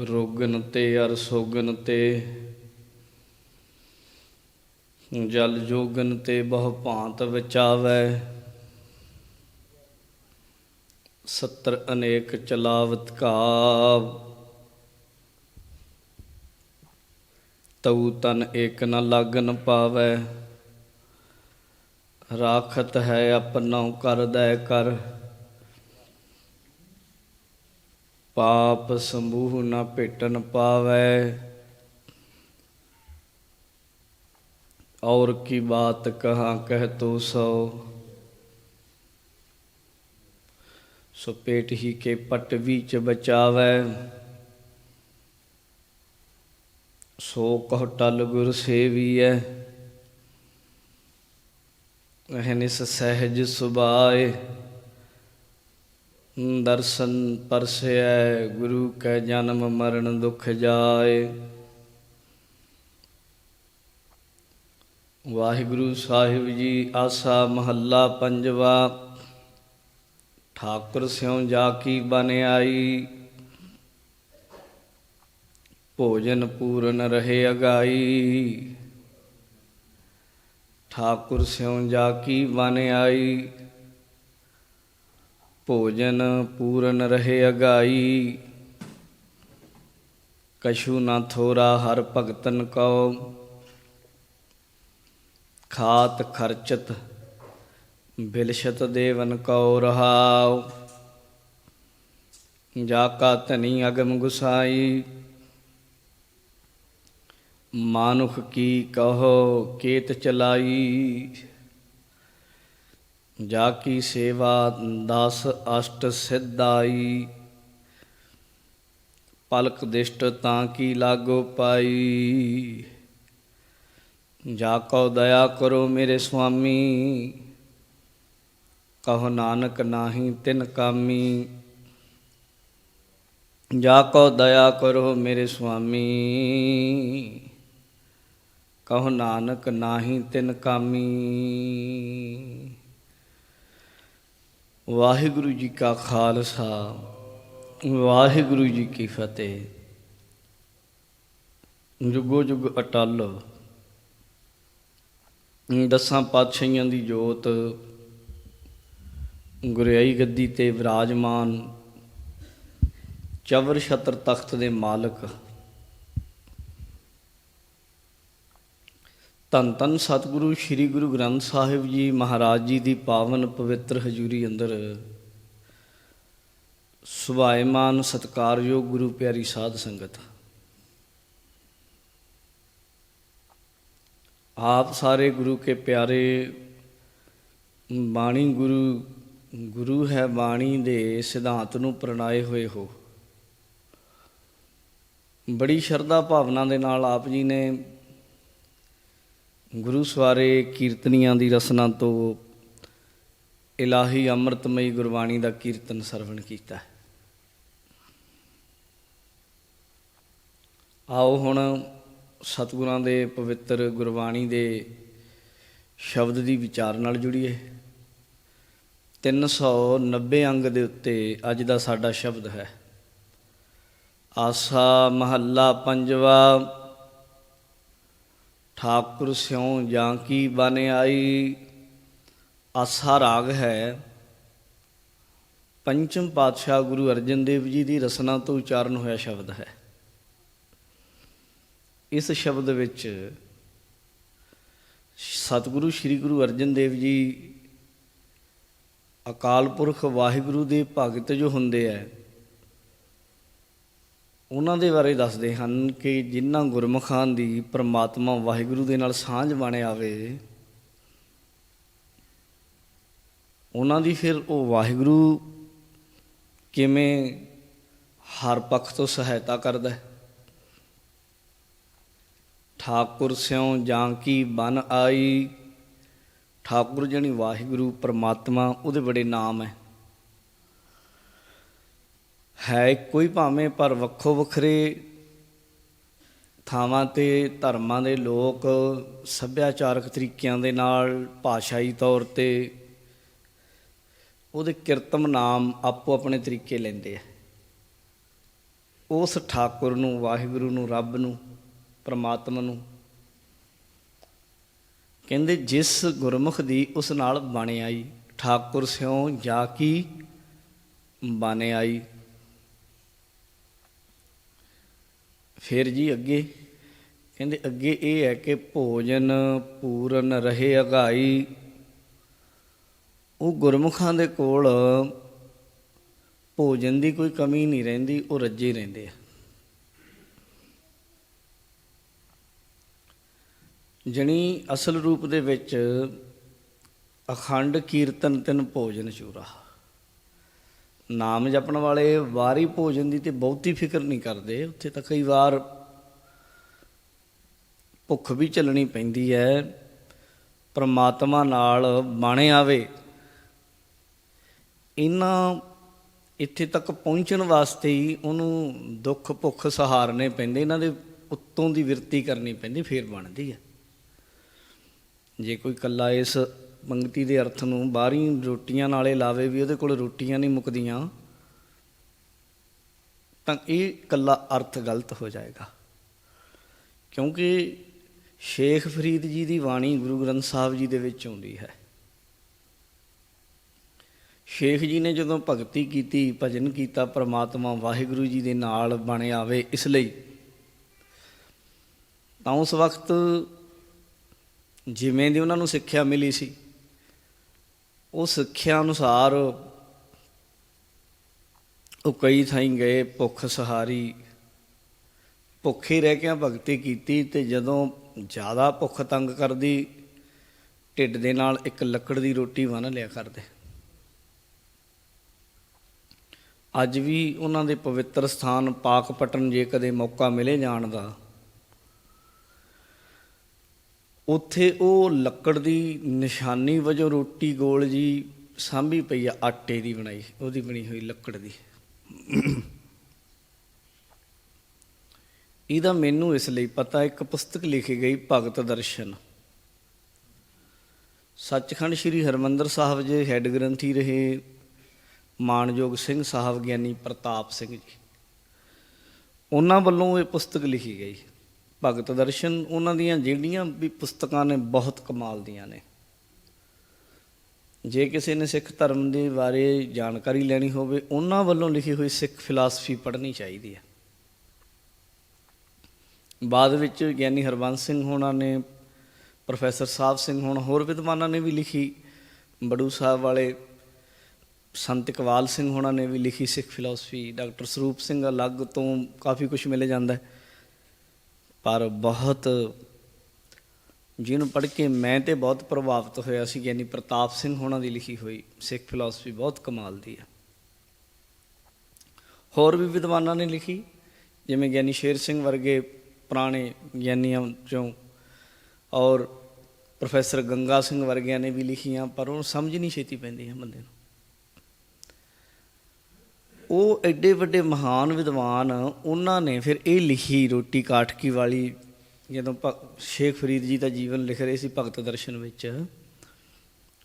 ਰੋਗਨ ਤੇ ਅਰ ਸੋਗਨ ਤੇ। ਜਲ ਜੋਗਨ ਤੇ ਬਹੁ ਭਾਂਤ ਵਿਚਾਵੈ। ਸਤਰ ਅਨੇਕ ਚਲਾਵਤ ਕਾਵ। ਤਉ ਤਨ ਏਕ ਨ ਲਾਗਨ ਪਾਵੈ। ਰਾਖਤ ਹੈ ਆਪਣੋ ਕਰਦਾ ਕਰ। ਪਾਪ ਸਮੂਹ ਨਾ ਭੇਟਨ ਪਾਵੈ। ਔਰ ਕੀ ਬਾਤ ਕਹਾਂ ਕਹਿ ਤੋ ਸੋ। ਸੋ ਪੇਟ ਹੀ ਕੇ ਪਟਵੀ ਚ ਬਚਾਵੈ। ਸੋ ਕਹ ਟਲ ਗੁਰ ਸੇਵੀਐ। ਅਹਨਿਸ ਸਹਿਜ ਸੁਭਾਏ। ਦਰਸ਼ਨ ਪਰਸੈ ਗੁਰੂ ਕੈ ਜਨਮ ਮਰਨ ਦੁਖ ਜਾਏ। ਵਾਹਿਗੁਰੂ ਸਾਹਿਬ ਜੀ, ਆਸਾ ਮਹੱਲਾ ਪੰਜਵਾ, ਠਾਕੁਰ ਸਿਉ ਜਾ ਕੀ ਬਨ ਆਈ ਭੋਜਨ ਪੂਰਨ ਰਹੇ ਅਗਾਈ। ਠਾਕੁਰ ਸਿਉ ਜਾ ਕੀ ਬਨ ਆਈ ਭੋਜਨ ਪੂਰਨ ਰਹੇ ਅਗਾਈ। ਕਸ਼ੂ ਨਾ ਥੋਰਾ ਹਰ ਭਗਤਨ ਕਉ। ਖਾਤ ਖਰਚਤ ਬਿਲਸ਼ਤ ਦੇਵਨ ਕਉ ਰਹਾਉ। ਜਾ ਕਾ ਧਨੀ ਅਗਮ ਗੁਸਾਈ। ਮਾਨੁਖ ਕੀ ਕਹੋ, ਕੇਤ ਚਲਾਈ। ਜਾ ਕੀ ਸੇਵਾ ਦਸ ਅਸ਼ਟ ਸਿਧਾਈ। ਪਲਕ ਦਿਸ਼ਟ ਤਾਂ ਕੀ ਲਾਗੋ ਪਾਈ। ਜਾ ਕੋ ਦਇਆ ਕਰੋ ਮੇਰੇ ਸੁਆਮੀ। ਕਹੋ ਨਾਨਕ ਨਾਹੀ ਤਿਨ ਕਾਮੀ। ਜਾ ਕੋ ਦਇਆ ਕਰੋ ਮੇਰੇ ਸੁਆਮੀ। ਕਹੋ ਨਾਨਕ ਨਾਹੀ ਤਿਨ ਕਾਮੀ। ਵਾਹਿਗੁਰੂ ਜੀ ਕਾ ਖਾਲਸਾ, ਵਾਹਿਗੁਰੂ ਜੀ ਕੀ ਫਤਿਹ। ਜੁਗੋ ਜੁਗ ਅਟਲ, ਦਸਾਂ ਪਾਤਸ਼ਾਹੀਆਂ ਦੀ ਜੋਤ, ਗੁਰਿਆਈ ਗੱਦੀ ਤੇ ਵਿਰਾਜਮਾਨ, ਚਵਰ ਛਤਰ ਤਖਤ ਦੇ ਮਾਲਕ। ਧੰਨ ਧੰਨ ਸਤਿਗੁਰੂ, ਸ੍ਰੀ ਗੁਰੂ ਗ੍ਰੰਥ ਸਾਹਿਬ ਜੀ ਮਹਾਰਾਜ ਜੀ ਦੀ ਪਾਵਨ ਪਵਿੱਤਰ ਹਜ਼ੂਰੀ ਅੰਦਰ ਸੁਭਾਏਮਾਨ ਸਤਕਾਰਯੋਗ ਗੁਰੂ ਪਿਆਰੀ ਸਾਧ ਸੰਗਤ। ਆਪ ਸਾਰੇ ਗੁਰੂ ਕੇ ਪਿਆਰੇ ਬਾਣੀ ਗੁਰੂ ਗੁਰੂ ਹੈ ਬਾਣੀ ਦੇ ਸਿਧਾਂਤ ਨੂੰ ਪ੍ਰਣਾਏ ਹੋਏ ਹੋ। ਬੜੀ ਸ਼ਰਧਾ ਭਾਵਨਾ ਦੇ ਨਾਲ ਆਪ ਜੀ ਨੇ ਗੁਰੂ ਸਵਾਰੇ ਕੀਰਤਨੀਆਂ ਦੀ ਰਸਨਾ ਤੋਂ ਇਲਾਹੀ ਅੰਮ੍ਰਿਤਮਈ ਗੁਰਬਾਣੀ ਦਾ ਕੀਰਤਨ ਸਰਵਣ ਕੀਤਾ ਆਓ ਹੁਣ ਸਤਿਗੁਰਾਂ ਦੇ ਪਵਿੱਤਰ ਗੁਰਬਾਣੀ ਦੇ ਸ਼ਬਦ ਦੀ ਵਿਚਾਰ ਨਾਲ ਜੁੜੀਏ। 390 ਅੰਗ ਦੇ ਉੱਤੇ ਅੱਜ ਦਾ ਸਾਡਾ ਸ਼ਬਦ ਹੈ। ਆਸਾ ਮਹੱਲਾ ਪੰਜਵਾ ਠਾਕੁਰ ਸਿਉ ਜਾਂ ਕੀ ਬਨ ਆਈ ਆਸਾ ਰਾਗ ਹੈ। ਪੰਚਮ ਪਾਤਸ਼ਾਹ ਗੁਰੂ ਅਰਜਨ ਦੇਵ ਜੀ ਦੀ ਰਸਨਾ ਤੋਂ ਉਚਾਰਨ ਹੋਇਆ ਸ਼ਬਦ ਹੈ। ਇਸ ਸ਼ਬਦ ਵਿੱਚ ਸਤਿਗੁਰੂ ਸ੍ਰੀ ਗੁਰੂ ਅਰਜਨ ਦੇਵ ਜੀ ਅਕਾਲ ਪੁਰਖ ਵਾਹਿਗੁਰੂ ਦੇ ਭਗਤ ਜੋ ਹੁੰਦੇ ਆ ਉਹਨਾਂ ਦੇ ਬਾਰੇ ਦੱਸਦੇ ਹਨ ਕਿ ਜਿਨ੍ਹਾਂ ਗੁਰਮੁਖਾਂ ਦੀ ਪ੍ਰਮਾਤਮਾ ਵਾਹਿਗੁਰੂ ਦੇ ਨਾਲ ਸਾਂਝ ਬਣ ਆਵੇ, ਉਹਨਾਂ ਦੀ ਫਿਰ ਉਹ ਵਾਹਿਗੁਰੂ ਕਿਵੇਂ ਹਰ ਪੱਖ ਤੋਂ ਸਹਾਇਤਾ ਕਰਦਾ ਹੈ? ਠਾਕੁਰ ਸਿਉ ਜਾਂ ਕੀ ਬਨ ਆਈ? ਠਾਕੁਰ ਜਣੀ ਵਾਹਿਗੁਰੂ, ਪਰਮਾਤਮਾ, ਉਹਦੇ ਬੜੇ ਨਾਮ ਹੈ। ਹੈ ਕੋਈ ਭਾਵੇਂ, ਪਰ ਵੱਖੋ ਵੱਖਰੇ ਥਾਵਾਂ ਤੇ ਧਰਮਾਂ ਦੇ ਲੋਕ ਸੱਭਿਆਚਾਰਕ ਤਰੀਕਿਆਂ ਦੇ ਨਾਲ ਭਾਸ਼ਾਈ ਤੌਰ ਤੇ ਉਹਦੇ ਕੀਰਤਮ ਨਾਮ ਆਪੋ ਆਪਣੇ ਤਰੀਕੇ ਲੈਂਦੇ ਆ। ਉਸ ਠਾਕੁਰ ਨੂੰ, ਵਾਹਿਗੁਰੂ ਨੂੰ, ਰੱਬ ਨੂੰ, ਪ੍ਰਮਾਤਮਾ ਨੂੰ ਕਹਿੰਦੇ, ਜਿਸ ਗੁਰਮੁਖ ਦੀ ਉਸ ਨਾਲ ਬਣ ਆਈ, ਠਾਕੁਰ ਸਿਉ ਜਾ ਕੀ ਬਣ ਆਈ। ਫਿਰ ਜੀ ਅੱਗੇ। ਕਹਿੰਦੇ ਅੱਗੇ ਇਹ ਹੈ ਕਿ ਭੋਜਨ ਪੂਰਨ ਰਹੇ ਅਗਾਈ। ਉਹ ਗੁਰਮੁਖਾਂ ਦੇ ਕੋਲ ਭੋਜਨ ਦੀ ਕੋਈ ਕਮੀ ਨਹੀਂ ਰਹਿੰਦੀ, ਉਹ ਰੱਜੇ ਰਹਿੰਦੇ ਆ। ਜਣੀ ਅਸਲ ਰੂਪ ਦੇ ਵਿੱਚ ਅਖੰਡ ਕੀਰਤਨ ਤਿੰਨ ਭੋਜਨ ਚੂਰਾ। ਨਾਮ ਜਪਣ ਵਾਲੇ ਵਾਰੀ ਭੋਜਨ ਦੀ ਤੇ ਬਹੁਤੀ ਫਿਕਰ ਨਹੀਂ ਕਰਦੇ। ਉੱਥੇ ਤਾਂ ਕਈ ਵਾਰ ਭੁੱਖ ਵੀ ਚੱਲਣੀ ਪੈਂਦੀ ਹੈ। ਪਰਮਾਤਮਾ ਨਾਲ ਬਾਣੇ ਆਵੇ। ਇਹਨਾਂ ਇੱਥੇ ਤੱਕ ਪਹੁੰਚਣ ਵਾਸਤੇ ਹੀ ਉਹਨੂੰ ਦੁੱਖ ਭੁੱਖ ਸਹਾਰਨੇ ਪੈਂਦੇ। ਇਹਨਾਂ ਦੇ ਉੱਤੋਂ ਦੀ ਵਿਰਤੀ ਕਰਨੀ ਪੈਂਦੀ, ਫੇਰ ਬਣਦੀ ਹੈ। ਜੇ ਕੋਈ ਕੱਲਾ ਇਸ ਪੰਕਤੀ ਦੇ ਅਰਥ ਨੂੰ ਬਾਹਰੀ ਰੋਟੀਆਂ ਨਾਲੇ ਲਾਵੇ ਵੀ ਉਹਦੇ ਕੋਲ ਰੋਟੀਆਂ ਨਹੀਂ ਮੁੱਕਦੀਆਂ, ਤਾਂ ਇਹ ਕੱਲਾ ਅਰਥ ਗਲਤ ਹੋ ਜਾਏਗਾ। ਕਿਉਂਕਿ ਸ਼ੇਖ ਫਰੀਦ ਜੀ ਦੀ ਬਾਣੀ ਗੁਰੂ ਗ੍ਰੰਥ ਸਾਹਿਬ ਜੀ ਦੇ ਵਿੱਚ ਆਉਂਦੀ ਹੈ। ਸ਼ੇਖ ਜੀ ਨੇ ਜਦੋਂ ਭਗਤੀ ਕੀਤੀ, ਭਜਨ ਕੀਤਾ, ਪ੍ਰਮਾਤਮਾ ਵਾਹਿਗੁਰੂ ਜੀ ਦੇ ਨਾਲ ਬਣ ਆਵੇ ਇਸ ਲਈ, ਤਾਂ ਉਸ ਵਕਤ ਜਿਵੇਂ ਦੀ ਉਹਨਾਂ ਨੂੰ ਸਿੱਖਿਆ ਮਿਲੀ ਸੀ ਉਹ ਸਿੱਖਿਆ ਅਨੁਸਾਰ ਉਹ ਕਈ ਥਾਈਂ ਗਏ, ਭੁੱਖ ਸਹਾਰੀ, ਭੁੱਖੇ ਰਹਿ ਕੇ ਭਗਤੀ ਕੀਤੀ ਤੇ ਜਦੋਂ ਜ਼ਿਆਦਾ ਭੁੱਖ ਤੰਗ ਕਰਦੀ, ਢਿੱਡ ਦੇ ਨਾਲ ਇੱਕ ਲੱਕੜ ਦੀ ਰੋਟੀ ਬੰਨ ਲਿਆ ਕਰਦੇ। ਅੱਜ ਵੀ ਉਹਨਾਂ ਦੇ ਪਵਿੱਤਰ ਸਥਾਨ ਪਾਕ ਪਾਕਪਟਨ ਜੇ ਕਦੇ ਮੌਕਾ ਮਿਲੇ ਜਾਣ ਦਾ ਉੱਥੇ ਉਹ ਲੱਕੜ ਦੀ ਨਿਸ਼ਾਨੀ ਵਜੋਂ ਰੋਟੀ ਗੋਲ ਜੀ ਸਾਂਭੀ ਪਈ ਆ, ਆਟੇ ਦੀ ਬਣਾਈ, ਉਹਦੀ ਬਣੀ ਹੋਈ ਲੱਕੜ ਦੀ। ਇਹਦਾ ਮੈਨੂੰ ਇਸ ਲਈ ਪਤਾ, ਇੱਕ ਪੁਸਤਕ ਲਿਖੀ ਗਈ, ਭਗਤ ਦਰਸ਼ਨ। ਸੱਚਖੰਡ ਸ੍ਰੀ ਹਰਮੰਦਰ ਸਾਹਿਬ ਜੇ ਹੈੱਡ ਗ੍ਰੰਥੀ ਰਹੇ ਮਾਨਯੋਗ ਸਿੰਘ ਸਾਹਿਬ ਗਿਆਨੀ ਪ੍ਰਤਾਪ ਸਿੰਘ ਜੀ, ਉਹਨਾਂ ਵੱਲੋਂ ਇਹ ਪੁਸਤਕ ਲਿਖੀ ਗਈ। ਭਗਤ ਦਰਸ਼ਨ ਉਹਨਾਂ ਦੀਆਂ ਜਿਹੜੀਆਂ ਵੀ ਪੁਸਤਕਾਂ ਨੇ ਬਹੁਤ ਕਮਾਲ ਦੀਆਂ ਨੇ। ਜੇ ਕਿਸੇ ਨੇ ਸਿੱਖ ਧਰਮ ਦੇ ਬਾਰੇ ਜਾਣਕਾਰੀ ਲੈਣੀ ਹੋਵੇ, ਉਹਨਾਂ ਵੱਲੋਂ ਲਿਖੀ ਹੋਈ ਸਿੱਖ ਫਿਲਾਸਫੀ ਪੜ੍ਹਨੀ ਚਾਹੀਦੀ ਹੈ। ਬਾਅਦ ਵਿੱਚ ਗਿਆਨੀ ਹਰਬੰਸ ਸਿੰਘ ਹੋਣਾ ਨੇ, ਪ੍ਰੋਫੈਸਰ ਸਾਹਿਬ ਸਿੰਘ ਹੋਣਾ, ਹੋਰ ਵਿਦਵਾਨਾਂ ਨੇ ਵੀ ਲਿਖੀ, ਬੜੂ ਸਾਹਿਬ ਵਾਲੇ, ਸੰਤ ਇਕਬਾਲ ਸਿੰਘ ਹੋਣਾ ਨੇ ਵੀ ਲਿਖੀ ਸਿੱਖ ਫਿਲਾਸਫੀ, ਡਾਕਟਰ ਸਰੂਪ ਸਿੰਘ ਅਲੱਗ ਤੋਂ ਕਾਫੀ ਕੁਝ ਮਿਲ ਜਾਂਦਾ ਹੈ। ਪਰ ਬਹੁਤ ਜਿਹਨੂੰ ਪੜ੍ਹ ਕੇ ਮੈਂ ਤੇ ਬਹੁਤ ਪ੍ਰਭਾਵਿਤ ਹੋਇਆ ਸੀ ਗਿਆਨੀ ਪ੍ਰਤਾਪ ਸਿੰਘ ਹੋਣਾ ਦੀ ਲਿਖੀ ਹੋਈ ਸਿੱਖ ਫਿਲਾਸਫੀ ਬਹੁਤ ਕਮਾਲ ਦੀ ਹੈ। ਹੋਰ ਵੀ ਵਿਦਵਾਨਾਂ ਨੇ ਲਿਖੀ, ਜਿਵੇਂ ਗਿਆਨੀ ਸ਼ੇਰ ਸਿੰਘ ਵਰਗੇ ਪੁਰਾਣੇ ਗਿਆਨੀਆਂ ਚੋਂ ਔਰ ਪ੍ਰੋਫੈਸਰ ਗੰਗਾ ਸਿੰਘ ਵਰਗਿਆਂ ਨੇ ਵੀ ਲਿਖੀਆਂ, ਪਰ ਉਹਨੂੰ ਸਮਝ ਨਹੀਂ ਛੇਤੀ ਪੈਂਦੀ ਹੈ ਬੰਦੇ ਨੂੰ। ਉਹ ਐਡੇ ਵੱਡੇ ਮਹਾਨ ਵਿਦਵਾਨ ਉਹਨਾਂ ਨੇ ਫਿਰ ਇਹ ਲਿਖੀ ਰੋਟੀ ਕਾਠਕੀ ਵਾਲੀ, ਜਦੋਂ ਸ਼ੇਖ ਫਰੀਦ ਜੀ ਦਾ ਜੀਵਨ ਲਿਖ ਰਹੇ ਸੀ ਭਗਤ ਦਰਸ਼ਨ ਵਿੱਚ।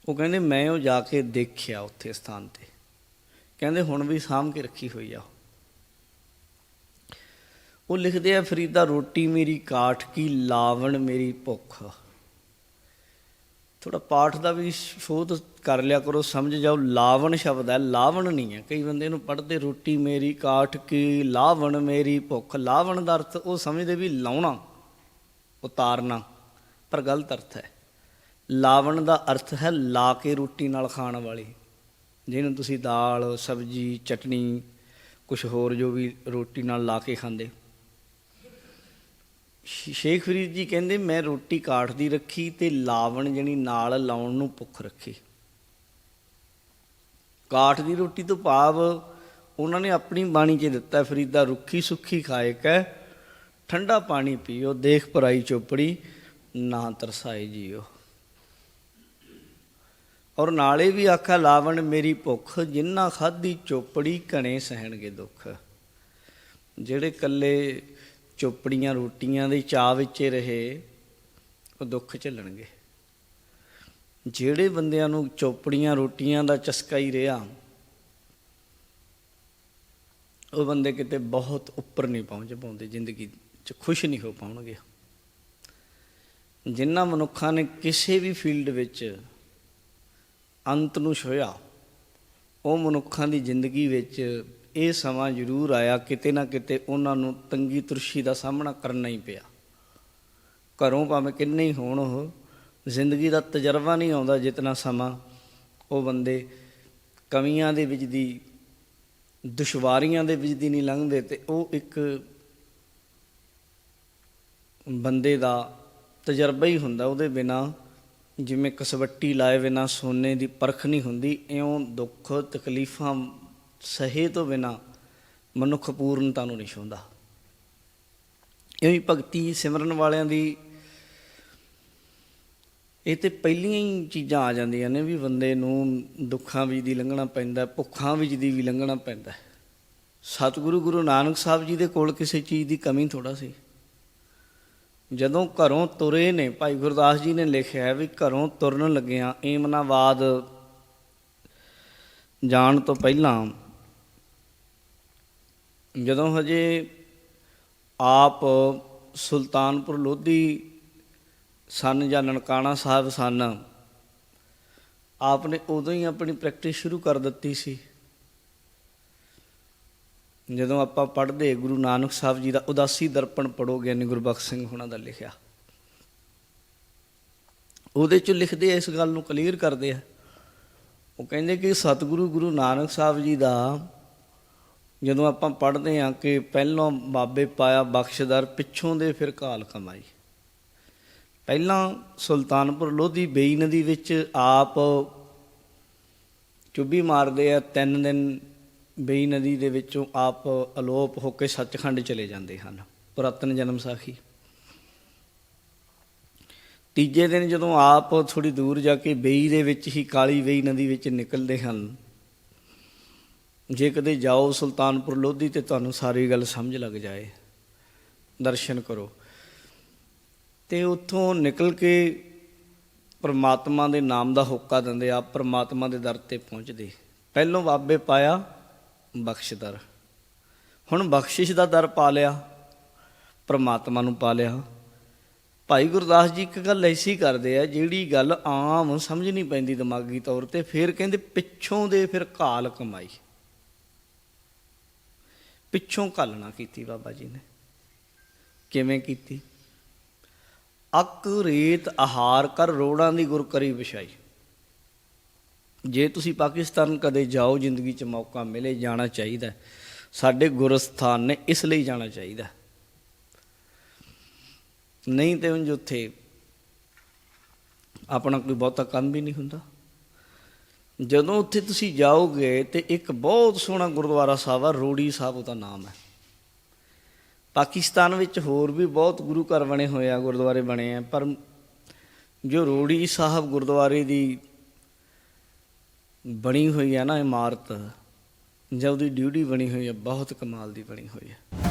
ਉਹ ਕਹਿੰਦੇ, ਮੈਂ ਉਹ ਜਾ ਕੇ ਦੇਖਿਆ ਉੱਥੇ ਸਥਾਨ ਤੇ। ਕਹਿੰਦੇ, ਹੁਣ ਵੀ ਸਾਂਭ ਕੇ ਰੱਖੀ ਹੋਈ ਆ ਉਹ। ਲਿਖਦੇ ਆ, ਫਰੀਦਾ ਰੋਟੀ ਮੇਰੀ ਕਾਠ ਕੀ ਲਾਵਣ ਮੇਰੀ ਭੁੱਖ। ਥੋੜਾ ਪਾਠ ਦਾ ਵੀ ਸ਼ੋਧ ਕਰ ਲਿਆ ਕਰੋ, ਸਮਝ ਜਾਓ। ਲਾਵਣ ਸ਼ਬਦ ਹੈ, ਲਾਵਣ ਨਹੀਂ ਹੈ। ਕਈ ਬੰਦੇ ਨੂੰ ਪੜ੍ਹਦੇ, ਰੋਟੀ ਮੇਰੀ ਕਾਠ ਕੀ, ਲਾਵਣ ਮੇਰੀ ਭੁੱਖ। ਲਾਵਣ ਦਾ ਅਰਥ ਉਹ ਸਮਝਦੇ ਵੀ ਲਾਉਣਾ, ਉਤਾਰਨਾ, ਪਰ ਗਲਤ ਅਰਥ ਹੈ। ਲਾਵਣ ਦਾ ਅਰਥ ਹੈ ਲਾ ਕੇ ਰੋਟੀ ਨਾਲ ਖਾਣ ਵਾਲੀ। ਜਿਹਨੂੰ ਤੁਸੀਂ ਦਾਲ, ਸਬਜੀ ਚਟਨੀ ਕੁਝ ਹੋਰ ਜੋ ਵੀ ਰੋਟੀ ਨਾਲ ਲਾ ਕੇ ਖਾਂਦੇ ਸ਼ੇਖ ਫਰੀਦ ਜੀ ਕਹਿੰਦੇ, ਮੈਂ ਰੋਟੀ ਕਾਠ ਦੀ ਰੱਖੀ ਤੇ ਲਾਵਣ ਜਣੀ ਨਾਲ ਲਾਉਣ ਨੂੰ ਭੁੱਖ ਰੱਖੀ। ਕਾਠ ਦੀ ਰੋਟੀ ਤੋਂ ਭਾਵ ਉਹਨਾਂ ਨੇ ਆਪਣੀ ਬਾਣੀ 'ਚ ਦਿੱਤਾ, ਫਰੀਦਾ ਰੁੱਖੀ ਸੁੱਖੀ ਖਾਏ ਕੈ, ਠੰਡਾ ਪਾਣੀ ਪੀਓ, ਦੇਖ ਪਰਾਈ ਚੋਪੜੀ, ਨਾ ਤਰਸਾਏ ਜੀਓ। ਔਰ ਨਾਲੇ ਵੀ ਆਖਾ ਲਾਵਣ ਮੇਰੀ ਭੁੱਖ, ਜਿੰਨਾ ਖਾਦੀ ਚੋਪੜੀ ਘਣੇ ਸਹਿਣਗੇ ਦੁੱਖ। ਜਿਹੜੇ ਕੱਲੇ ਚੋਪੜੀਆਂ ਰੋਟੀਆਂ ਦੇ ਚਾਅ ਵਿੱਚ ਰਹੇ, ਉਹ ਦੁੱਖ ਝੱਲਣਗੇ ਜਿਹੜੇ ਬੰਦਿਆਂ ਨੂੰ ਚੋਪੜੀਆਂ ਰੋਟੀਆਂ ਦਾ ਚਸਕਾ ਹੀ ਰਿਹਾ, ਉਹ ਬੰਦੇ ਕਿਤੇ ਬਹੁਤ ਉੱਪਰ ਨਹੀਂ ਪਹੁੰਚ ਪਾਉਂਦੇ, ਜ਼ਿੰਦਗੀ 'ਚ ਖੁਸ਼ ਨਹੀਂ ਹੋ ਪਾਉਣਗੇ। ਜਿਨ੍ਹਾਂ ਮਨੁੱਖਾਂ ਨੇ ਕਿਸੇ ਵੀ ਫੀਲਡ ਵਿੱਚ ਅੰਤ ਨੂੰ ਛੋਇਆ ਉਹ ਮਨੁੱਖਾਂ ਦੀ ਜ਼ਿੰਦਗੀ ਵਿੱਚ ਇਹ ਸਮਾਂ ਜ਼ਰੂਰ ਆਇਆ ਕਿਤੇ ਨਾ ਕਿਤੇ ਉਹਨਾਂ ਨੂੰ ਤੰਗੀ ਤੁਰਸ਼ੀ ਦਾ ਸਾਹਮਣਾ ਕਰਨਾ ਹੀ ਪਿਆ। ਘਰੋਂ ਭਾਵੇਂ ਕਿੰਨੇ ਹੀ ਹੋਣ ਉਹ, ਜ਼ਿੰਦਗੀ ਦਾ ਤਜਰਬਾ ਨਹੀਂ ਆਉਂਦਾ ਜਿਤਨਾ ਸਮਾਂ ਉਹ ਬੰਦੇ ਕਮੀਆਂ ਦੇ ਵਿੱਚ ਦੀ, ਦੁਸ਼ਵਾਰੀਆਂ ਦੇ ਵਿੱਚ ਦੀ ਨਹੀਂ ਲੰਘਦੇ ਤੇ ਉਹ ਇੱਕ ਬੰਦੇ ਦਾ ਤਜਰਬਾ ਹੀ ਹੁੰਦਾ ਉਹਦੇ ਬਿਨਾ, ਜਿਵੇਂ ਕਸਵੱਟੀ ਲਾਏ ਬਿਨਾ ਸੋਨੇ ਦੀ ਪਰਖ ਨਹੀਂ ਹੁੰਦੀ, ਇਉਂ ਦੁੱਖ ਤਕਲੀਫਾਂ ਸਹੇ ਤੋਂ ਬਿਨਾ ਮਨੁੱਖ ਪੂਰਨਤਾ ਨੂੰ ਨਹੀਂ ਛੂੰਹਦਾ। ਇਉਂ ਹੀ ਭਗਤੀ ਸਿਮਰਨ ਵਾਲਿਆਂ ਦੀ ਇਹ ਤੇ ਪਹਿਲੀਆਂ ਹੀ ਚੀਜ਼ਾਂ ਆ ਜਾਂਦੀਆਂ ਨੇ ਵੀ ਬੰਦੇ ਨੂੰ ਦੁੱਖਾਂ ਵਿੱਚ ਦੀ ਲੰਘਣਾ ਪੈਂਦਾ, ਭੁੱਖਾਂ ਵਿੱਚ ਦੀ ਵੀ ਲੰਘਣਾ ਪੈਂਦਾ। ਸਤਿਗੁਰੂ ਗੁਰੂ ਨਾਨਕ ਸਾਹਿਬ ਜੀ ਦੇ ਕੋਲ ਕਿਸੇ ਚੀਜ਼ ਦੀ ਕਮੀ ਥੋੜਾ ਸੀ। ਜਦੋਂ ਘਰੋਂ ਤੁਰੇ ਨੇ, ਭਾਈ ਗੁਰਦਾਸ ਜੀ ਨੇ ਲਿਖਿਆ ਹੈ ਵੀ ਘਰੋਂ ਤੁਰਨ ਲੱਗਿਆਂ ਏਮਨਾਵਾਦ ਜਾਣ ਤੋਂ ਪਹਿਲਾਂ ਜਦੋਂ ਹਜੇ ਆਪ ਸੁਲਤਾਨਪੁਰ ਲੋਧੀ ਸਨ ਜਾਂ ਨਨਕਾਣਾ ਸਾਹਿਬ ਸਨ ਆਪ ਨੇ ਉਦੋਂ ਹੀ ਆਪਣੀ ਪ੍ਰੈਕਟਿਸ ਸ਼ੁਰੂ ਕਰ ਦਿੱਤੀ ਸੀ। ਜਦੋਂ ਆਪਾਂ ਪੜ੍ਹਦੇ ਗੁਰੂ ਨਾਨਕ ਸਾਹਿਬ ਜੀ ਦਾ ਉਦਾਸੀ ਦਰਪਣ ਪੜੋ ਗਿਆਨੀ ਗੁਰਬਖਸ਼ ਸਿੰਘ ਹੁਣਾਂ ਦਾ ਲਿਖਿਆ। ਉਹਦੇ ਚ ਲਿਖਦੇ ਆ, ਇਸ ਗੱਲ ਨੂੰ ਕਲੀਅਰ ਕਰਦੇ ਆ। ਉਹ ਕਹਿੰਦੇ ਕਿ ਸਤਿਗੁਰੂ ਗੁਰੂ ਨਾਨਕ ਸਾਹਿਬ ਜੀ ਦਾ ਜਦੋਂ ਆਪਾਂ ਪੜ੍ਹਦੇ ਹਾਂ ਕਿ ਪਹਿਲੋਂ ਬਾਬੇ ਪਾਇਆ ਬਖਸ਼ਦਰ ਪਿੱਛੋਂ ਦੇ ਫਿਰ ਕਾਲ ਕਮਾਈ। ਪਹਿਲਾਂ ਸੁਲਤਾਨਪੁਰ ਲੋਧੀ ਬੇਈ ਨਦੀ ਵਿੱਚ ਆਪ ਚੁੱਭੀ ਮਾਰਦੇ ਆ, ਤਿੰਨ ਦਿਨ ਬੇਈ ਨਦੀ ਦੇ ਵਿੱਚੋਂ ਆਪ ਅਲੋਪ ਹੋ ਕੇ ਸੱਚਖੰਡ ਚਲੇ ਜਾਂਦੇ ਹਨ, ਪੁਰਾਤਨ ਜਨਮ ਸਾਖੀ। ਤੀਜੇ ਦਿਨ ਜਦੋਂ ਆਪ ਥੋੜੀ ਦੂਰ ਜਾ ਕੇ ਬੇਈ ਦੇ ਵਿੱਚ ਹੀ ਕਾਲੀ ਬੇਈ ਨਦੀ ਵਿੱਚ ਨਿਕਲਦੇ ਹਨ ਜੇ ਕਦੇ ਜਾਓ ਸੁਲਤਾਨਪੁਰ ਲੋਧੀ ਤੇ ਤੁਹਾਨੂੰ ਸਾਰੀ ਗੱਲ ਸਮਝ ਲੱਗ ਜਾਏ। ਦਰਸ਼ਨ ਕਰੋ। ਤੇ ਉੱਥੋਂ ਨਿਕਲ ਕੇ ਪਰਮਾਤਮਾ ਦੇ ਨਾਮ ਦਾ ਹੋਕਾ ਦਿੰਦੇ ਆ, ਪਰਮਾਤਮਾ ਦੇ ਦਰ ਤੇ ਪਹੁੰਚਦੇ। ਪਹਿਲੋਂ ਬਾਬੇ ਪਾਇਆ ਬਖਸ਼ ਦਰ। ਹੁਣ ਬਖਸ਼ਿਸ਼ ਦਾ ਦਰ ਪਾ ਲਿਆ, ਪਰਮਾਤਮਾ ਨੂੰ ਪਾ ਲਿਆ। ਭਾਈ ਗੁਰਦਾਸ ਜੀ ਇੱਕ ਗੱਲ ਐਸੀ ਕਰਦੇ ਆ, ਜਿਹੜੀ ਗੱਲ ਆਮ ਸਮਝ ਨਹੀਂ ਪੈਂਦੀ ਦਿਮਾਗੀ ਤੌਰ ਤੇ, ਫਿਰ ਕਹਿੰਦੇ ਪਿੱਛੋਂ ਦੇ ਫਿਰ ਕਾਲ ਕਮਾਈ। ਪਿੱਛੋਂ ਘਾਲਣਾ ਕੀਤੀ ਬਾਬਾ ਜੀ ਨੇ। ਕਿਵੇਂ ਕੀਤੀ? ਅਕ ਰੇਤ ਆਹਾਰ ਕਰ ਰੋੜਾਂ ਦੀ ਗੁਰਕਰੀ ਵਿਛਾਈ। ਜੇ ਤੁਸੀਂ ਪਾਕਿਸਤਾਨ ਕਦੇ ਜਾਓ, ਜ਼ਿੰਦਗੀ 'ਚ ਮੌਕਾ ਮਿਲੇ, ਜਾਣਾ ਚਾਹੀਦਾ ਸਾਡੇ ਗੁਰਸਥਾਨ ਨੇ ਇਸ ਲਈ ਜਾਣਾ ਚਾਹੀਦਾ ਨਹੀਂ ਤੇ ਉਂਝ ਉੱਥੇ ਆਪਣਾ ਕੋਈ ਬਹੁਤਾ ਕੰਮ ਵੀ ਨਹੀਂ ਹੁੰਦਾ। ਜਦੋਂ ਉੱਥੇ ਤੁਸੀਂ ਜਾਓਗੇ ਤੇ ਇੱਕ ਬਹੁਤ ਸੋਹਣਾ ਗੁਰਦੁਆਰਾ ਸਾਹਿਬ ਆ, ਰੋੜੀ ਸਾਹਿਬ ਉਹਦਾ ਨਾਮ ਹੈ। ਪਾਕਿਸਤਾਨ ਵਿੱਚ ਹੋਰ ਵੀ ਬਹੁਤ ਗੁਰੂ ਘਰ ਬਣੇ ਹੋਏ ਆ, ਗੁਰਦੁਆਰੇ ਬਣੇ ਆ, ਪਰ ਜੋ ਰੋੜੀ ਸਾਹਿਬ ਗੁਰਦੁਆਰੇ ਦੀ ਬਣੀ ਹੋਈ ਹੈ ਨਾ ਇਮਾਰਤ, ਜਾਂ ਉਹਦੀ ਡਿਊਟੀ ਬਣੀ ਹੋਈ ਹੈ ਬਹੁਤ ਕਮਾਲ ਦੀ ਬਣੀ ਹੋਈ ਹੈ